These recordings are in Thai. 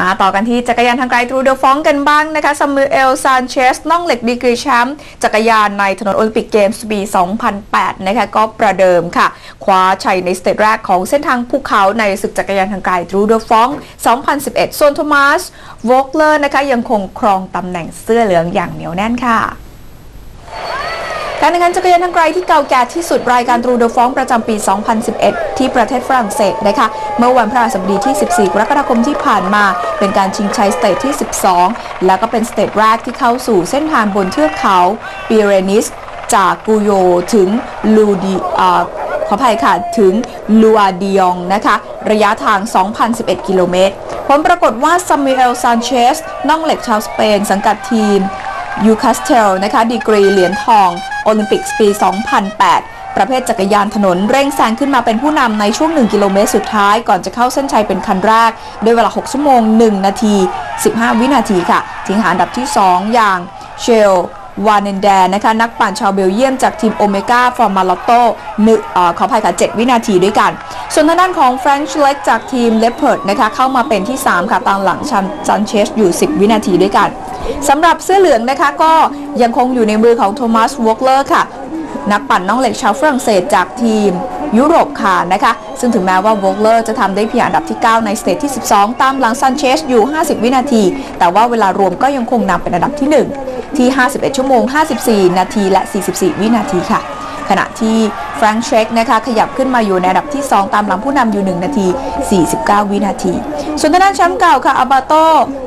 มาต่อกันที่จักรยานทางไกลทรูเดอฟองกันบ้างนะคะซามูเอลซานเชสน้องเหล็กดีกรีแชมป์จักรยานในถนนโอลิมปิกเกมส์ปี 2008 นะคะก็ประเดิมค่ะ คว้าชัยในสเตจแรกของเส้นทางภูเขาในศึกจักรยานทางไกลทรูเดอฟอง 2011 ส่วนโทมัสวอกเลอร์นะคะยังคงครองตำแหน่งเสื้อเหลืองอย่างเหนียวแน่นค่ะ การแข่งขันจักรยานทางไกลที่เก่าแก่ที่สุดรายการตรูเดอฟองประจำปี 2011 ที่ประเทศฝรั่งเศสนะคะเมื่อวันพฤหัสบดีที่ 14 กรกฎาคมที่ผ่านมา เป็นการชิงชัยสเตจที่ 12 แล้วก็เป็นสเตจแรกที่เข้าสู่เส้นทางบนเทือกเขาปิเรนิส จากกูโยถึงลูดีขออภัยค่ะถึงลูอาดิองนะคะ ระยะทาง 2,011 กิโลเมตรผลปรากฏว่าซามูเอลซานเชสน้องเหล็กชาวสเปน สังกัดทีม ยูคาสเทลนะคะดีกรีเหรียญทองโอลิมปิกปี 2008 ประเภทจักรยานถนนเร่งแซงขึ้นมาเป็นผู้นำในช่วง 1 กิโลเมตรสุดท้าย ก่อนจะเข้าเส้นชัยเป็นคันแรก ด้วยเวลา 6 ชั่วโมง 1 นาที 15 วินาทีค่ะ ทิ้งหาอันดับที่ 2 อย่างเชล วานเนนแดนนะคะนักปั่นชาวเบลเยียมจากทีมโอเมก้าฟอร์มาลอตโต้หนึ่งขออภัยค่ะ 7 วินาทีด้วยกัน ส่วนทางด้านของแฟรงช์เล็กจากทีมเลปเพิร์ดนะคะเข้ามาเป็นที่ 3 ค่ะตามหลังชันจันเชสอยู่ 10 วินาทีด้วยกันสำหรับเสื้อเหลืองนะคะก็ยังคงอยู่ในมือของโทมัสวอลเลอร์ค่ะ นักปั่นน้องเหล็กชาวฝรั่งเศสจากทีม ยุโรปค่ะนะคะ ซึ่งถึงแม้ว่าวอลเลอร์จะทำได้เพียงอันดับที่ 9 ในสเตจที่ 12 ตามหลังซันเชสอยู่ 50 วินาที แต่ว่าเวลารวมก็ยังคงนำเป็นอันดับที่ 1 ที่ 51 ชั่วโมง 54 นาทีและ 44 วินาทีค่ะขณะที่แฟรงค์เชคนะคะขยับขึ้นมาอยู่ในอันดับที่ 2 ตามหลังผู้นำอยู่ 1 นาที 49 วินาที ส่วนทางด้านแชมป์เก่าค่ะอาบาโต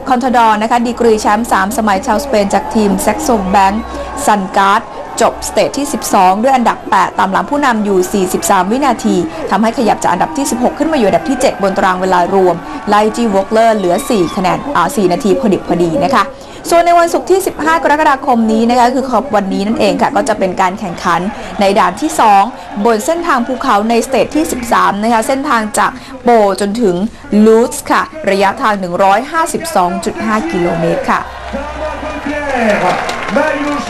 คอนทดอร์นะคะดีกรีแชมป์3สมัยชาวสเปนจากทีมแซกโซแบงค์ซันการ์ด จบสเตจที่ 12 ด้วยอันดับ 8 ตามหลังผู้นำอยู่ 43 วินาทีทำให้ขยับจากอันดับที่ 16 ขึ้นมาอยู่อันดับที่ 7 บนตารางเวลารวม ไลจีวอกเลอร์เหลือ 4 คะแนนอ่า4นาทีพอดิบพอดีนะคะส่วนในวันศุกร์ที่ 15 กรกฎาคมนี้นะคะคือขอบวันนี้นั่นเองค่ะ ก็จะเป็นการแข่งขันในด่านที่ 2 บนเส้นทางภูเขาในสเตจที่ 13 นะคะ เส้นทางจากโปจนถึงลูสค่ะ ระยะทาง 152.5 กิโลเมตรค่ะ Marius